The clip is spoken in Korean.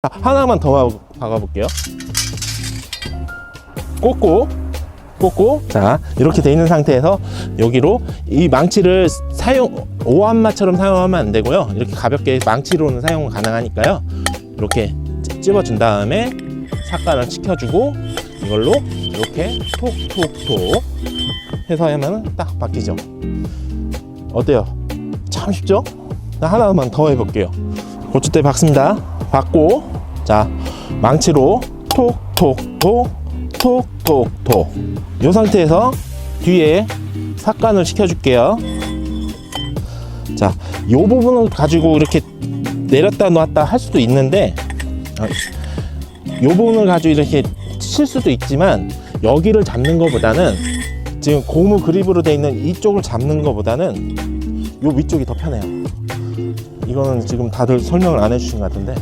자, 하나만 더 박아 볼게요. 꽂고 꽂고 자 이렇게 돼 있는 상태에서 여기로 이 망치를 사용 오한마처럼 사용하면 안 되고요. 이렇게 가볍게 망치로는 사용 가능하니까요. 이렇게 찝어준 다음에 삭간을 시켜주고 이걸로 이렇게 톡톡톡 해서 하면 딱 바뀌죠. 어때요? 참 쉽죠? 나 하나만 더 해볼게요. 고추대 박습니다. 박고 자 망치로 톡톡톡 톡톡톡 이 상태에서 뒤에 삭간을 시켜줄게요. 자, 이 부분을 가지고 이렇게 내렸다 놨다 할 수도 있는데 이 부분을 가지고 이렇게 칠 수도 있지만 여기를 잡는 것보다는 지금 고무 그립으로 돼 있는 이쪽을 잡는 것보다는 요 위쪽이 더 편해요. 이거는 지금 다들 설명을 안 해주신 것 같은데